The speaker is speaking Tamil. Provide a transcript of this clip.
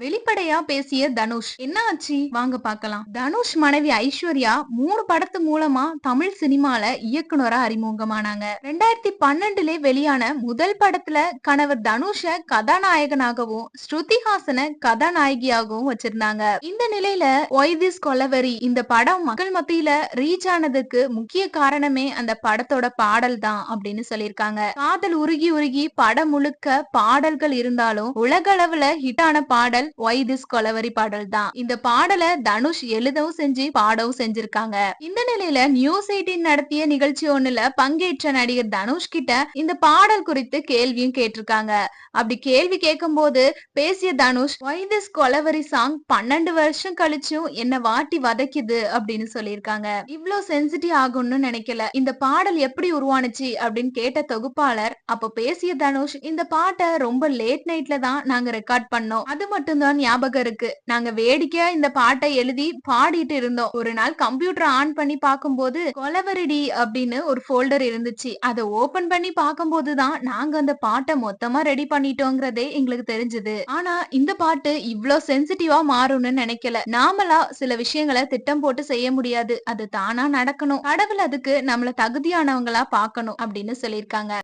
வெளிப்படையா பேசிய தனுஷ். என்ன ஆச்சு? வாங்க பார்க்கலாம். தனுஷ் மனைவி ஐஸ்வர்யா மூணு படத்து மூலமா தமிழ் சினிமால இயக்குனரா அறிமுகமானாங்க. ரெண்டாயிரத்தி பன்னெண்டுல வெளியான முதல் படத்துல கணவர் தனுஷ கதாநாயகனாகவும் ஸ்ருதிஹாசன கதாநாயகியாகவும் வச்சிருந்தாங்க. இந்த நிலையில ஒய்திஸ் கொலவரி இந்த படம் மக்கள் மத்தியில ரீச் ஆனதுக்கு முக்கிய காரணமே அந்த படத்தோட பாடல் தான் அப்படின்னு சொல்லியிருக்காங்க. காதல் உருகி உருகி படம் முழுக்க பாடல்கள் இருந்தாலும் உலக அளவுல ஹிட்டான பாடல் ஒய் திஸ் கொலவரி பாடல் தான். இந்த பாடலை தனுஷ் எழுதவும் செஞ்சு பாடவும் செஞ்சிருக்காங்க. இந்த நிலையில நியூஸ் எயிட்டின் நடத்திய நிகழ்ச்சி ஒண்ணுல பங்கேற்ற நடிகர் தனுஷ் கிட்ட இந்த பாடல் குறித்து கேள்வியும் கேட்டிருக்காங்க. அப்படி கேள்வி கேட்கும் போது பேசிய Dhanush why this Kolaveri song பன்னெண்டு வருஷம் கழிச்சும் என்ன வாட்டி வதைக்குது அப்படின்னு சொல்லியிருக்காங்க. இவ்ளோ சென்சிட்டிவ் ஆகும்னு நினைக்கல. இந்த பாடல் எப்படி உருவானுச்சு அப்படின்னு கேட்ட தொகுப்பாளர் அப்ப பேசிய தனுஷ் இந்த பாட்டை ரொம்ப லேட் நைட்ல தான் நாங்க ரெக்கார்ட் பண்ணோம். அது மட்டும் தான் ஞாபகம் இருக்கு. நாங்க வேடிக்கையா இந்த பாட்டை எழுதி பாடிட்டு இருந்தோம். ஒரு நாள் கம்ப்யூட்டர் ஆன் பண்ணி பார்க்கும்போது கொலவரடி அப்படின்னு ஒரு ஃபோல்டர் இருந்துச்சு. அதை ஓபன் பண்ணி பார்க்கும்போது தான் நாங்க அந்த பாட்டை மொத்தமா ரெடி பண்ணிட்டோங்கிறதே எங்களுக்கு தெரிஞ்சது. ஆனா இந்த பாட்டு இவ்ளோ சென்சிட்டிவா மாறும்னு நினைக்கல. நாமளா சில விஷயங்களை திட்டம் போட்டு செய்ய முடியாது. அது தானா நடக்கணும். கடவுள் அதுக்கு நம்மள தகுதியானவங்களா பார்க்கணும் அப்படின்னு சொல்லியிருக்காங்க.